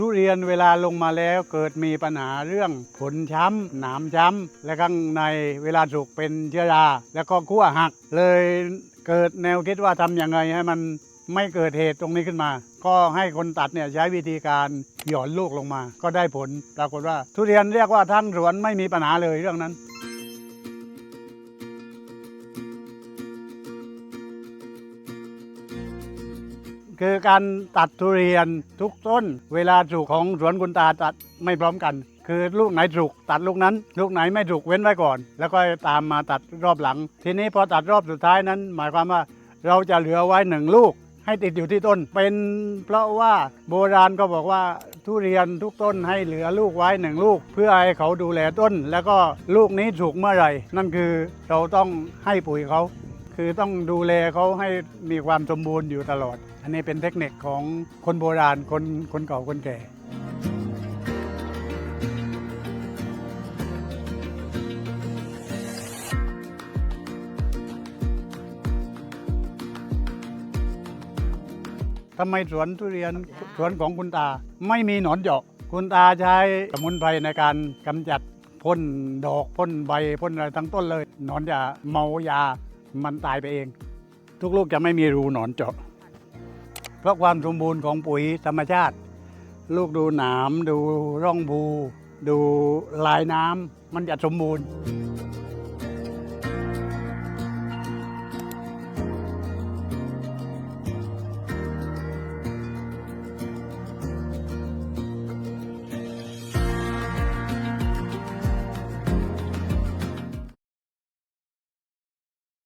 ทุเรียนเวลาลงมาแล้วเกิดมีปัญหาเรื่องผลช้ำหนามช้ำ และข้างในเวลาสุกเป็นเชื้อราแล้วก็ขั้วหัก เลยเกิดแนวคิดว่าทำยังไงให้มันไม่เกิดเหตุตรงนี้ขึ้นมา ก็ให้คนตัดเนี่ยใช้วิธีการหย่อนลูกลงมา ก็ได้ผล ปรากฏว่าทุเรียนเรียกว่าทั้งสวนไม่มีปัญหาเลยเรื่องนั้น คือการตัดทุเรียนทุกต้น เวลาสุกของสวนคุณตาตัดไม่พร้อมกัน คือลูกไหนสุกตัดลูกนั้น ลูกไหนไม่สุกเว้นไว้ก่อน แล้วก็ตามมาตัดรอบหลัง ทีนี้พอตัดรอบสุดท้ายนั้น หมายความว่าเราจะเหลือไว้หนึ่งลูกให้ติดอยู่ที่ต้น เป็นเพราะว่าโบราณก็บอกว่าทุเรียนทุกต้นให้เหลือลูกไว้หนึ่งลูก เพื่อให้เขาดูแลต้น แล้วก็ลูกนี้สุกเมื่อไหร่ นั่นคือเราต้องให้ปุ๋ยเขา คือต้องดูแลเขาให้มีความสมบูรณ์อยู่ตลอด อันนี้เป็นเทคนิคของคนโบราณคนคนเก่าคนแก่ทำไมสวนทุเรียนสวนของคุณตาไม่มีหนอนเจาะ คุณตาใช้สมุนไพรในการกำจัดพ่นดอกพ่นใบพ่นอะไรทั้งต้นเลย หนอนจะเมายา มันตายไปเอง ทุกลูกจะไม่มีรูหนอนเจาะ เพราะความสมบูรณ์ของปุ๋ยธรรมชาติ ลูกดูหนามดูร่องบู ดูลายน้ำมันจะสมบูรณ์